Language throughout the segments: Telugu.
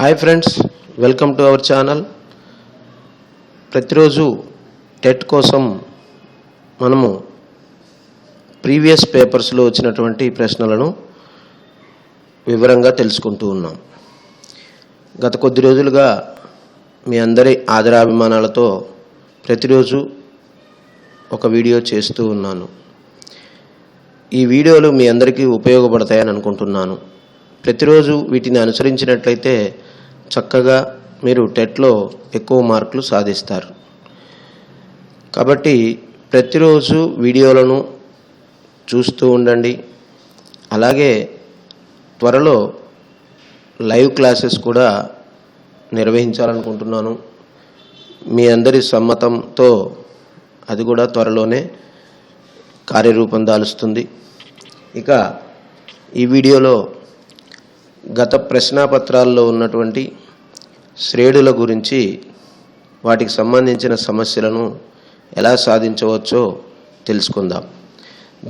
Hi friends welcome to our channel ప్రతిరోజు టెట్ కోసం మనము ప్రీవియస్ పేపర్స్లో వచ్చినటువంటి ప్రశ్నలను వివరంగా తెలుసుకుంటూ ఉన్నాం. గత కొద్ది రోజులుగా మీ అందరి ఆదరాభిమానాలతో ప్రతిరోజు ఒక వీడియో చేస్తూ ఉన్నాను. ఈ వీడియోలు మీ అందరికీ ఉపయోగపడతాయని అనుకుంటున్నాను. ప్రతిరోజు వీటిని అనుసరించినట్లయితే చక్కగా మీరు టెట్లో ఎక్కువ మార్కులు సాధిస్తారు. కాబట్టి ప్రతిరోజు వీడియోలను చూస్తూ ఉండండి. అలాగే త్వరలో లైవ్ క్లాసెస్ కూడా నిర్వహించాలనుకుంటున్నాను. మీ అందరి సమ్మతంతో అది కూడా త్వరలోనే కార్యరూపం దాలుస్తుంది. ఇక ఈ వీడియోలో గత ప్రశ్నాపత్రాల్లో ఉన్నటువంటి శ్రేణుల గురించి వాటికి సంబంధించిన సమస్యలను ఎలా సాధించవచ్చో తెలుసుకుందాం.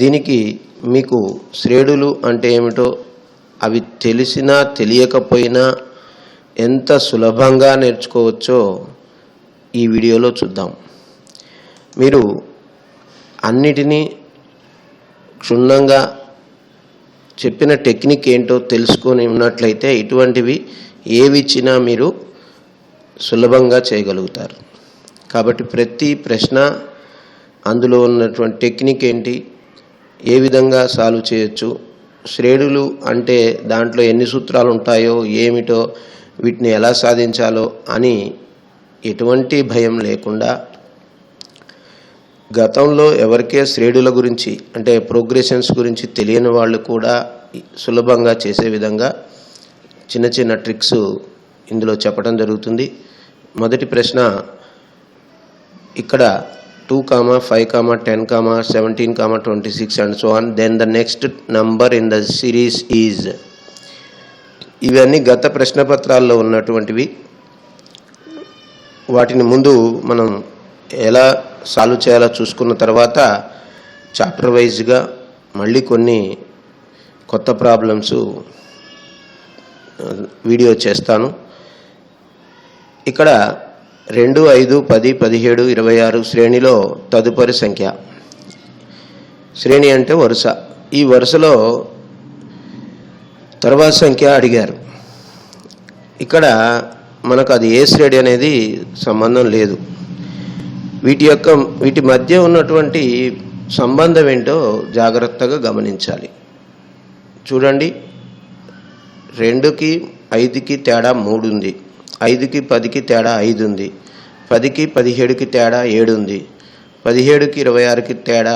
దీనికి మీకు శ్రేణులు అంటే ఏమిటో అవి తెలిసినా తెలియకపోయినా ఎంత సులభంగా నేర్చుకోవచ్చో ఈ వీడియోలో చూద్దాం. మీరు అన్నిటినీ క్షుణ్ణంగా చెప్పిన టెక్నిక్ ఏంటో తెలుసుకొని ఉన్నట్లయితే ఇటువంటివి ఏవి ఇచ్చినా మీరు సులభంగా చేయగలుగుతారు. కాబట్టి ప్రతి ప్రశ్న అందులో ఉన్నటువంటి టెక్నిక్ ఏంటి ఏ విధంగా సాల్వ్ చేయొచ్చు శ్రేణులు అంటే దాంట్లో ఎన్ని సూత్రాలు ఉంటాయో ఏమిటో వీటిని ఎలా సాధించాలో అని ఎటువంటి భయం లేకుండా గతంలో ఎవరికే శ్రేణుల గురించి అంటే ప్రోగ్రెషన్స్ గురించి తెలియని వాళ్ళు కూడా సులభంగా చేసే విధంగా చిన్న చిన్న ట్రిక్స్ ఇందులో చెప్పడం జరుగుతుంది. మొదటి ప్రశ్న ఇక్కడ two comma five comma ten comma seventeen comma twenty six and so on then the next number in the series is ఇవన్నీ గత ప్రశ్నపత్రాల్లో ఉన్నటువంటివి. వాటిని ముందు మనం ఎలా సాల్వ్ చేయాలో చూసుకున్న తర్వాత చాప్టర్ వైజ్గా మళ్ళీ కొన్ని కొత్త ప్రాబ్లమ్స్ వీడియో చేస్తాను. ఇక్కడ రెండు ఐదు పది పదిహేడు ఇరవై ఆరు శ్రేణిలో తదుపరి సంఖ్య. శ్రేణి అంటే వరుస. ఈ వరుసలో తర్వాత సంఖ్య అడిగారు. ఇక్కడ మనకు అది ఏ శ్రేణి అనేది సంబంధం లేదు. వీటి యొక్క వీటి మధ్య ఉన్నటువంటి సంబంధం ఏంటో జాగ్రత్తగా గమనించాలి. చూడండి రెండుకి ఐదుకి తేడా మూడు ఉంది ఐదుకి పదికి తేడా ఐదు ఉంది పదికి పదిహేడుకి తేడా ఏడు ఉంది పదిహేడుకి ఇరవై ఆరుకి తేడా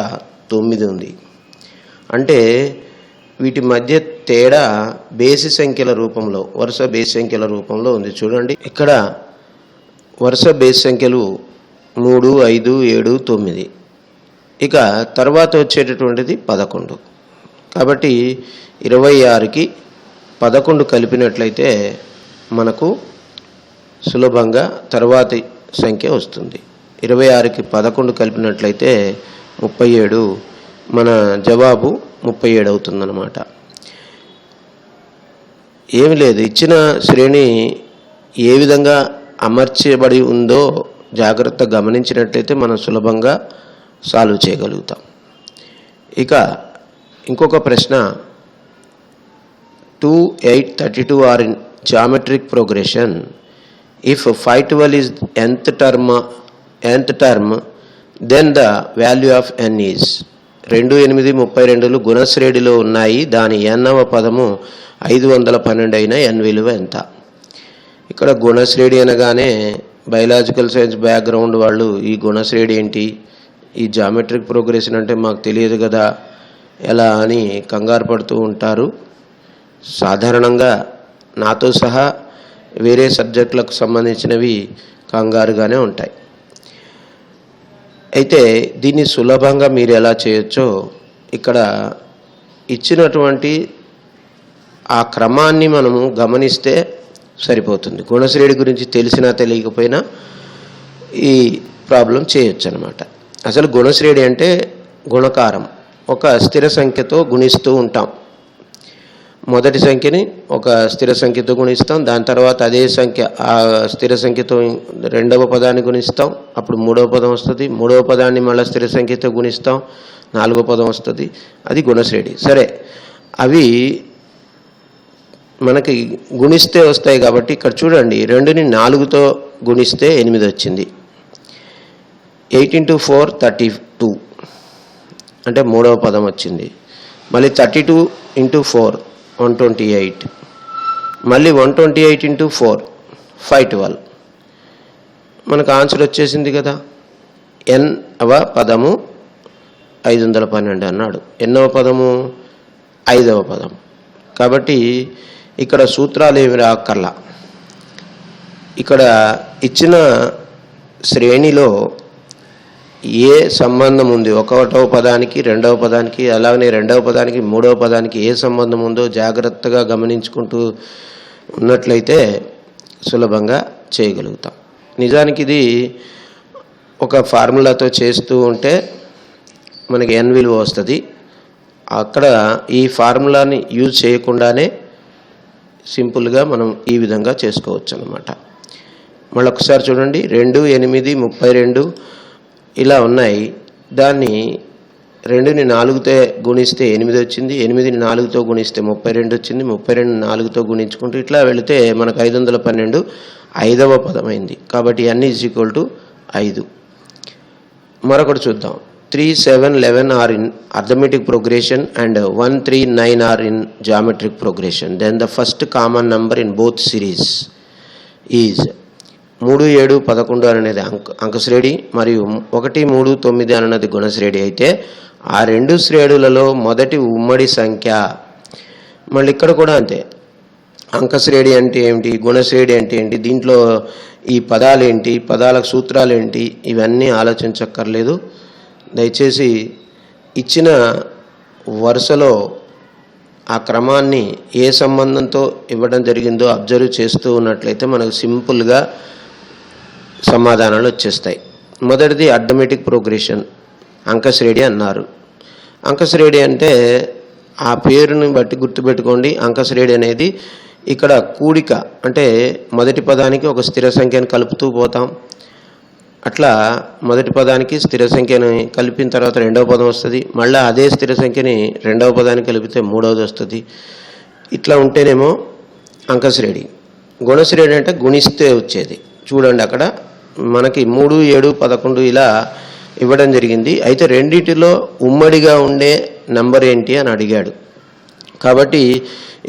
తొమ్మిది ఉంది అంటే వీటి మధ్య తేడా బేసి సంఖ్యల రూపంలో వరుస బేసి సంఖ్యల రూపంలో ఉంది. చూడండి ఇక్కడ వరుస బేసి సంఖ్యలు మూడు ఐదు ఏడు తొమ్మిది. ఇక తర్వాత వచ్చేటటువంటిది పదకొండు. కాబట్టి ఇరవై ఆరుకి పదకొండు కలిపినట్లయితే మనకు సులభంగా తర్వాతి సంఖ్య వస్తుంది. ఇరవై ఆరుకి పదకొండు కలిపినట్లయితే ముప్పై ఏడు. మన జవాబు ముప్పై ఏడు అవుతుందన్నమాట. ఏమి లేదు. ఇచ్చిన శ్రేణి ఏ విధంగా అమర్చబడి ఉందో జాగ్రత్త గమనించినట్లయితే మనం సులభంగా సాల్వ్ చేయగలుగుతాం. ఇక ఇంకొక ప్రశ్న. Two eight thirty two are in geometric progression if five twelve is nth term nth term then the value of N is రెండు ఎనిమిది ముప్పై రెండులు గుణశ్రేణిలో ఉన్నాయి. దాని ఎన్నవ పదము ఐదు వందల పన్నెండు అయిన ఎన్ విలువ ఎంత? ఇక్కడ గుణశ్రేణి అనగానే బయలాజికల్ సైన్స్ బ్యాక్గ్రౌండ్ వాళ్ళు ఈ గుణశ్రేణి ఏంటి? ఈ జామెట్రిక్ ప్రోగ్రెషన్ అంటే మాకు తెలియదు కదా ఎలా అని కంగారు పడుతూ ఉంటారు. సాధారణంగా నాతో సహా వేరే సబ్జెక్టులకు సంబంధించినవి కంగారుగానే ఉంటాయి. అయితే దీన్ని సులభంగా మీరు ఎలా చేయొచ్చో ఇక్కడ ఇచ్చినటువంటి ఆ క్రమాన్ని మనము గమనిస్తే సరిపోతుంది. గుణశ్రేణి గురించి తెలిసినా తెలియకపోయినా ఈ ప్రాబ్లం చేయొచ్చు అనమాట అసలు గుణశ్రేణి అంటే గుణకారం. ఒక స్థిర సంఖ్యతో గుణిస్తూ ఉంటాం. మొదటి సంఖ్యని ఒక స్థిర సంఖ్యతో గుణిస్తాం. దాని తర్వాత అదే సంఖ్య ఆ స్థిర సంఖ్యతో రెండవ పదాన్ని గుణిస్తాం. అప్పుడు మూడవ పదం వస్తుంది. మూడవ పదాన్ని మళ్ళీ స్థిర సంఖ్యతో గుణిస్తాం. నాలుగో పదం వస్తుంది. అది గుణశ్రేణి సరే. అవి మనకి గుణిస్తే వస్తాయి కాబట్టి ఇక్కడ చూడండి రెండుని నాలుగుతో గుణిస్తే ఎనిమిది వచ్చింది. Eight into four thirty two. అంటే మూడవ పదం వచ్చింది. మళ్ళీ thirty two into four one twenty eight. మళ్ళీ one twenty eight into four five twelve. మనకు ఆన్సర్ వచ్చేసింది కదా. ఎన్ అవ పదము ఐదు వందల పన్నెండు అన్నాడు. ఎన్నవ పదము? ఐదవ పదం. కాబట్టి ఇక్కడ సూత్రాలు ఏమి రాకర్లా ఇక్కడ ఇచ్చిన శ్రేణిలో ఏ సంబంధం ఉంది? ఒకటవ పదానికి రెండవ పదానికి అలాగనే రెండవ పదానికి మూడవ పదానికి ఏ సంబంధం ఉందో జాగ్రత్తగా గమనించుకుంటూ ఉన్నట్లయితే సులభంగా చేయగలుగుతాం. నిజానికి ఇది ఒక ఫార్ములాతో చేస్తూ ఉంటే మనకి ఎన్ విలువ వస్తుంది. అక్కడ ఈ ఫార్ములాని యూజ్ చేయకుండానే సింపుల్గా మనం ఈ విధంగా చేసుకోవచ్చు అనమాట మళ్ళీ ఒకసారి చూడండి. రెండు ఎనిమిది ముప్పై రెండు ఇలా ఉన్నాయి. దాన్ని రెండుని నాలుగుతో గుణిస్తే ఎనిమిది వచ్చింది ఎనిమిదిని నాలుగుతో గుణిస్తే ముప్పై రెండు వచ్చింది ముప్పై రెండు నాలుగుతో గుణించుకుంటూ ఇట్లా వెళితే మనకు ఐదు వందల పన్నెండు ఐదవ పదమైంది. కాబట్టి ఎన్ ఈజ్ ఈక్వల్ టు ఐదు. మరొకటి చూద్దాం. Three seven eleven are in arithmetic progression and one three nine are in geometric progression then the first common number in both series is మూడు ఏడు పదకొండు అనేది అంక అంకశ్రేణి మరియు ఒకటి మూడు తొమ్మిది అన్నది గుణశ్రేణి. అయితే ఆ రెండు శ్రేణులలో మొదటి ఉమ్మడి సంఖ్య మళ్ళీ ఇక్కడ కూడా అంతే. అంకశ్రేణి అంటే ఏమిటి? గుణశ్రేణి అంటే ఏంటి? దీంట్లో ఈ పదాలు ఏంటి? పదాలకు సూత్రాలు ఏంటి? ఇవన్నీ ఆలోచించక్కర్లేదు. దయచేసి ఇచ్చిన వరుసలో ఆ క్రమాన్ని ఏ సంబంధంతో ఇవ్వడం జరిగిందో అబ్జర్వ్ చేస్తూ ఉన్నట్లయితే మనకు సింపుల్గా సమాధానాలు వచ్చేస్తాయి. మొదటిది అడ్డమెటిక్ ప్రోగ్రెషన్. అంకశ్రేణి అన్నారు. అంకశ్రేణి అంటే ఆ పేరుని బట్టి గుర్తుపెట్టుకోండి. అంకశ్రేణి అనేది ఇక్కడ కూడిక అంటే మొదటి పదానికి ఒక స్థిర సంఖ్యను కలుపుతూ పోతాం. అట్లా మొదటి పదానికి స్థిర సంఖ్యని కలిపిన తర్వాత రెండవ పదం వస్తుంది. మళ్ళీ అదే స్థిర సంఖ్యని రెండవ పదానికి కలిపితే మూడవది వస్తుంది. ఇట్లా ఉంటేనేమో అంకశ్రేణి. గుణశ్రేణి అంటే గుణిస్తే వచ్చేది. చూడండి అక్కడ మనకి మూడు ఏడు పదకొండు ఇలా ఇవ్వడం జరిగింది. అయితే రెండిటిలో ఉమ్మడిగా ఉండే నంబర్ ఏంటి అని అడిగాడు. కాబట్టి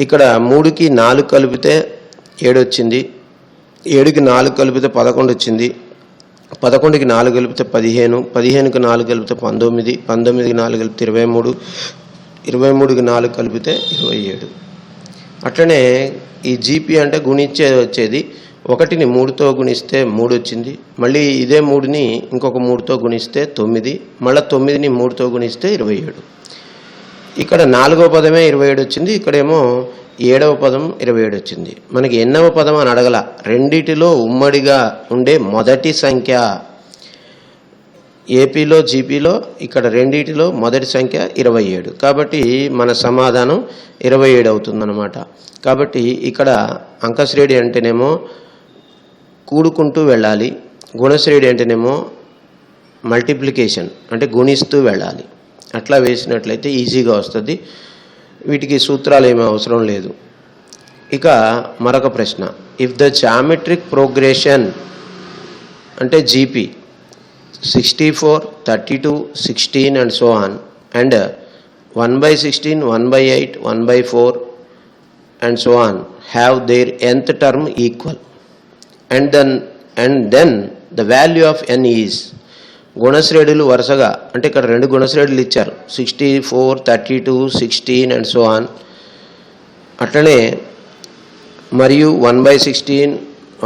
ఇక్కడ మూడుకి నాలుగు కలిపితే ఏడు వచ్చింది ఏడుకి నాలుగు కలిపితే పదకొండు వచ్చింది పదకొండుకి నాలుగు కలిపితే పదిహేను పదిహేనుకి నాలుగు కలిపితే పంతొమ్మిది పంతొమ్మిదికి నాలుగు కలిపితే ఇరవై మూడు ఇరవై మూడుకి నాలుగు కలిపితే ఇరవై ఏడు అట్లనే ఈ జీపీ అంటే గుణించే వచ్చేది ఒకటిని మూడుతో గుణిస్తే మూడు వచ్చింది మళ్ళీ ఇదే మూడుని ఇంకొక మూడుతో గుణిస్తే తొమ్మిది మళ్ళీ తొమ్మిదిని మూడుతో గుణిస్తే ఇరవై ఏడు ఇక్కడ నాలుగో పదమే ఇరవై ఏడు వచ్చింది ఇక్కడేమో ఏడవ పదం ఇరవై ఏడు వచ్చింది. మనకి ఎన్నవ పదం అని అడగల. రెండిటిలో ఉమ్మడిగా ఉండే మొదటి సంఖ్య ఏపీలో జీపీలో ఇక్కడ రెండిటిలో మొదటి సంఖ్య ఇరవై ఏడు. కాబట్టి మన సమాధానం ఇరవై ఏడు అవుతుందన్నమాట. కాబట్టి ఇక్కడ అంకశ్రేణి అంటేనేమో కూడుకుంటూ వెళ్ళాలి. గుణశ్రేణి అంటేనేమో మల్టిప్లికేషన్ అంటే గుణిస్తూ వెళ్ళాలి. అట్లా వేసినట్లయితే ఈజీగా వస్తుంది. వీటికి సూత్రాలు ఏమీ అవసరం లేదు. ఇక మరొక ప్రశ్న. ఇఫ్ ద జామెట్రిక్ ప్రోగ్రెషన్ అంటే GP sixty four thirty two sixteen and so on and one by sixteen one by eight one by four and so on have their nth term equal and then and then the value of N is గుణశ్రేణులు వరుసగా అంటే ఇక్కడ రెండు గుణశ్రేణులు ఇచ్చారు. Sixty four thirty two sixteen and so on అట్లనే మరియు one by sixteen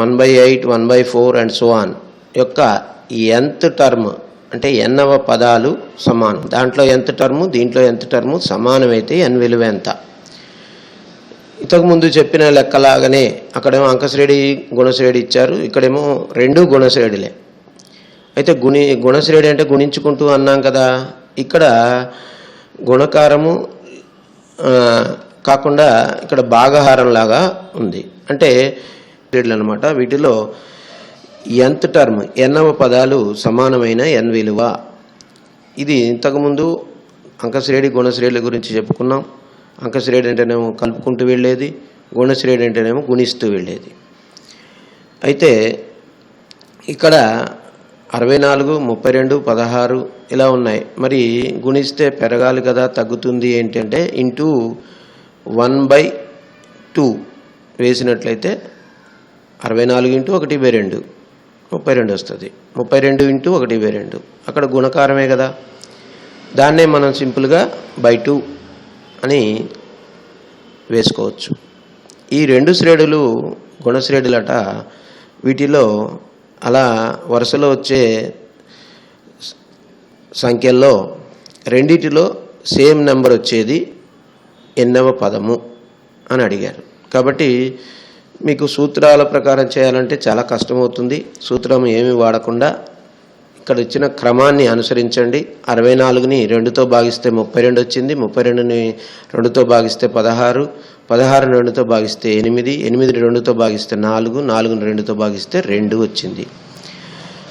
one by eight one by four and so on యొక్క ఎంత్ టర్మ్ అంటే ఎన్నవ పదాలు సమానం. దాంట్లో ఎంత టర్ము దీంట్లో ఎంత టర్ము సమానమైతే ఎన్ విలువ ఎంత? ఇంతకుముందు చెప్పిన లెక్కలాగానే అక్కడేమో అంకశ్రేణి గుణశ్రేణి ఇచ్చారు ఇక్కడేమో రెండు గుణశ్రేణులే. అయితే గుణి గుణశ్రేణి అంటే గుణించుకుంటూ అన్నాం కదా. ఇక్కడ గుణకారము కాకుండా ఇక్కడ భాగహారం లాగా ఉంది. అంటే అనమాట వీటిలో ఎంత్ టర్మ్ ఎన్నవ పదాలు సమానమైన ఎన్ విలువ. ఇది ఇంతకుముందు అంకశ్రేణి గుణశ్రేణుల గురించి చెప్పుకున్నాం. అంకశ్రేణి అంటేనేమో కలుపుకుంటూ వెళ్ళేది గుణశ్రేణి అంటేనేమో గుణిస్తూ వెళ్ళేది. అయితే ఇక్కడ అరవై నాలుగు ముప్పై రెండు పదహారు ఇలా ఉన్నాయి. మరి గుణిస్తే పెరగాలి కదా తగ్గుతుంది ఏంటంటే ఇంటూ వన్ బై టూ వేసినట్లయితే అరవై నాలుగు ఇంటూ ఒకటి బై రెండు ముప్పై రెండు వస్తుంది. ముప్పై రెండు ఇంటూ ఒకటి బై రెండు. అక్కడ గుణకారమే కదా. దాన్నే మనం సింపుల్గా బై టూ అని వేసుకోవచ్చు. ఈ రెండు శ్రేణులు గుణశ్రేణులట వీటిలో అలా వరుసలో వచ్చే సంఖ్యల్లో రెండిటిలో సేమ్ నెంబర్ వచ్చేది ఎన్నవ పదము అని అడిగారు. కాబట్టి మీకు సూత్రాల ప్రకారం చేయాలంటే చాలా కష్టమవుతుంది. సూత్రం ఏమి వాడకుండా ఇక్కడ ఇచ్చిన క్రమాన్ని అనుసరించండి. అరవై నాలుగుని రెండుతో భాగిస్తే ముప్పై రెండు వచ్చింది. ముప్పై రెండుని రెండుతో భాగిస్తే పదహారు. పదహారు రెండుతో భాగిస్తే ఎనిమిది. ఎనిమిది రెండుతో భాగిస్తే నాలుగు. నాలుగుని రెండుతో భాగిస్తే రెండు వచ్చింది.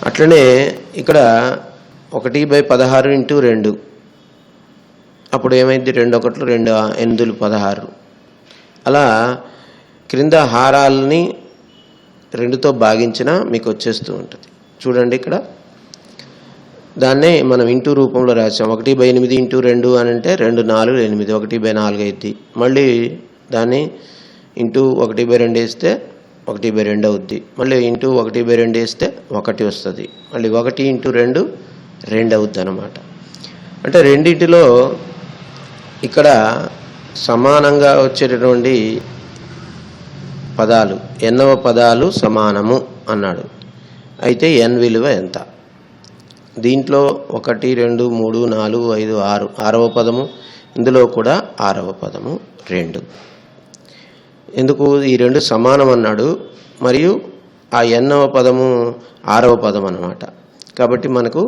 అట్లనే ఇక్కడ ఒకటి బై పదహారు ఇంటూ రెండు. అప్పుడు ఏమైంది? రెండు ఒకట్లు రెండు ఎనిమిదిలు పదహారు. అలా క్రింద హారాలని రెండుతో భాగించిన మీకు వచ్చేస్తూ ఉంటుంది. చూడండి ఇక్కడ. దాన్నే మనం ఇంటూ రూపంలో రాసాం ఒకటి బై ఎనిమిది ఇంటూ రెండు అని అంటే రెండు నాలుగు ఎనిమిది. ఒకటి బై నాలుగు అవుద్ది మళ్ళీ దాన్ని ఇంటూ ఒకటి బై రెండు వేస్తే ఒకటి బై రెండు అవుద్ది. మళ్ళీ ఇంటూ ఒకటి బై రెండు వేస్తే ఒకటి వస్తుంది. మళ్ళీ ఒకటి ఇంటూ రెండు రెండు అవుద్ది అనమాట అంటే రెండింటిలో ఇక్కడ సమానంగా వచ్చేటటువంటి పదాలు ఎన్నవ పదాలు సమానము అన్నాడు. అయితే ఎన్ విలువ ఎంత? దీంట్లో ఒకటి రెండు మూడు నాలుగు ఐదు ఆరు ఆరవ పదము ఇందులో కూడా ఆరవ పదము రెండు. ఎందుకు ఈ రెండు సమానం అన్నాడు మరియు ఆ ఎన్నవ పదము ఆరవ పదం అన్నమాట కాబట్టి మనకు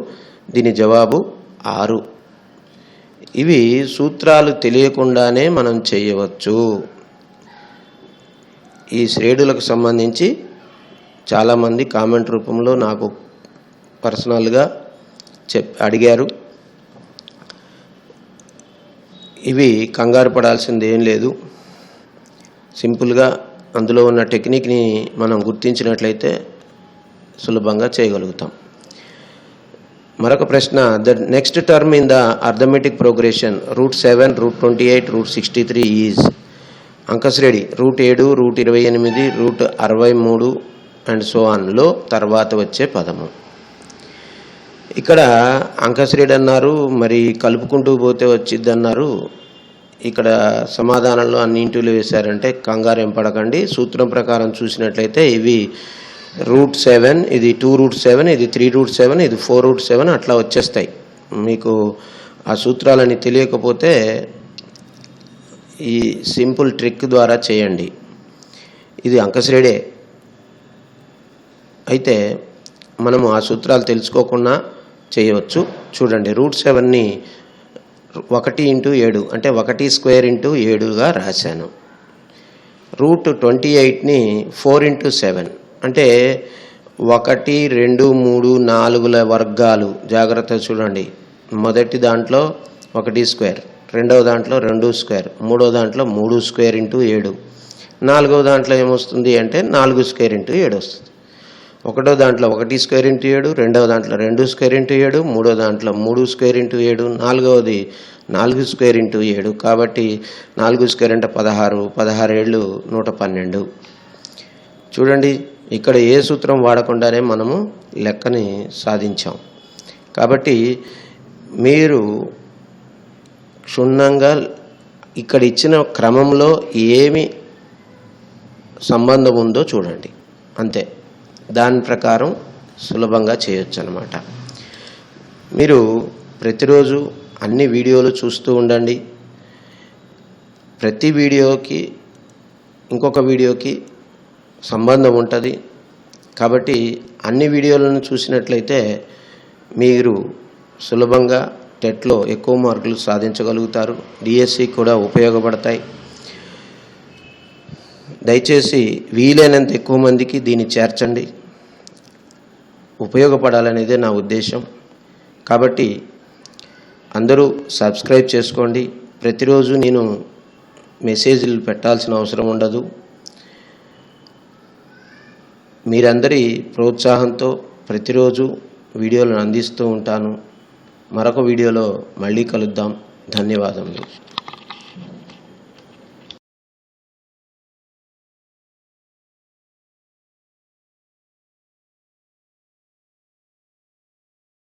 దీని జవాబు ఆరు. ఇవి సూత్రాలు తెలియకుండానే మనం చేయవచ్చు. ఈ శ్రేణులకు సంబంధించి చాలామంది కామెంట్ రూపంలో నాకు పర్సనల్గా చెప్ అడిగారు. ఇవి కంగారు పడాల్సింది ఏం లేదు. సింపుల్గా అందులో ఉన్న టెక్నిక్ని మనం గుర్తించినట్లయితే సులభంగా చేయగలుగుతాం. మరొక ప్రశ్న the next term in the arithmetic progression root seven root twenty eight root sixty three is అంకశ్రేణి root ఏడు రూట్ ఇరవై ఎనిమిది రూట్ అరవై మూడు అండ్ సో ఆన్లో తర్వాత వచ్చే పదము. ఇక్కడ అంకశ్రీడు అన్నారు మరి కలుపుకుంటూ పోతే వచ్చిద్ది అన్నారు ఇక్కడ సమాధానంలో అన్ని ఇంటూలు వేశారంటే కంగారు ఏం పడకండి. సూత్రం ప్రకారం చూసినట్లయితే ఇవి రూట్ సెవెన్ ఇది టూ రూట్ సెవెన్ ఇది త్రీ రూట్ సెవెన్ ఇది ఫోర్ రూట్ సెవెన్ అట్లా వచ్చేస్తాయి. మీకు ఆ సూత్రాలని తెలియకపోతే ఈ సింపుల్ ట్రిక్ ద్వారా చేయండి. ఇది అంకశ్రేడే. అయితే మనము ఆ సూత్రాలు తెలుసుకోకుండా చేయవచ్చు. చూడండి రూట్ సెవెన్ని ఒకటి ఇంటూ ఏడు అంటే ఒకటి స్క్వేర్ ఇంటూ ఏడుగా రాశాను. రూట్ ట్వంటీ ఎయిట్ని ఫోర్ ఇంటూ సెవెన్ అంటే ఒకటి రెండు మూడు నాలుగుల వర్గాలు. జాగ్రత్త చూడండి. మొదటి దాంట్లో ఒకటి స్క్వేర్ రెండవ దాంట్లో రెండు స్క్వేర్ మూడో దాంట్లో మూడు స్క్వేర్ ఇంటూ ఏడు. నాలుగవ దాంట్లో ఏమొస్తుంది అంటే నాలుగు స్క్వేర్ ఇంటూ ఏడు వస్తుంది. ఒకటో దాంట్లో ఒకటి స్క్వేర్ ఇంటూ ఏడు రెండవ దాంట్లో రెండు స్క్వేర్ ఇంటూ ఏడు మూడో దాంట్లో మూడు స్క్వేర్ ఇంటూ ఏడు నాలుగవది నాలుగు స్క్వేర్ ఇంటూ ఏడు. కాబట్టి నాలుగు స్క్వేర్ అంటే పదహారు పదహారు ఏళ్ళు నూట పన్నెండు. చూడండి ఇక్కడ ఏ సూత్రం వాడకుండానే మనము లెక్కని సాధించాం. కాబట్టి మీరు క్షుణ్ణంగా ఇక్కడ ఇచ్చిన క్రమంలో ఏమి సంబంధం ఉందో చూడండి. అంతే. దాని ప్రకారం సులభంగా చేయొచ్చు అనమాట మీరు ప్రతిరోజు అన్ని వీడియోలు చూస్తూ ఉండండి. ప్రతి వీడియోకి ఇంకొక వీడియోకి సంబంధం ఉంటుంది. కాబట్టి అన్ని వీడియోలను చూసినట్లయితే మీరు సులభంగా టెట్లో ఎక్కువ మార్కులు సాధించగలుగుతారు. డిఎస్సి కూడా ఉపయోగపడతాయి. దయచేసి వీలైనంత ఎక్కువ మందికి దీన్ని చేర్చండి. ఉపయోగపడాలనేదే నా ఉద్దేశం. కాబట్టి అందరూ సబ్స్క్రైబ్ చేసుకోండి. ప్రతిరోజు నేను మెసేజ్లు పెట్టాల్సిన అవసరం ఉండదు. మీరందరి ప్రోత్సాహంతో ప్రతిరోజు వీడియోలను అందిస్తూ ఉంటాను. మరొక వీడియోలో మళ్ళీ కలుద్దాం. ధన్యవాదములు.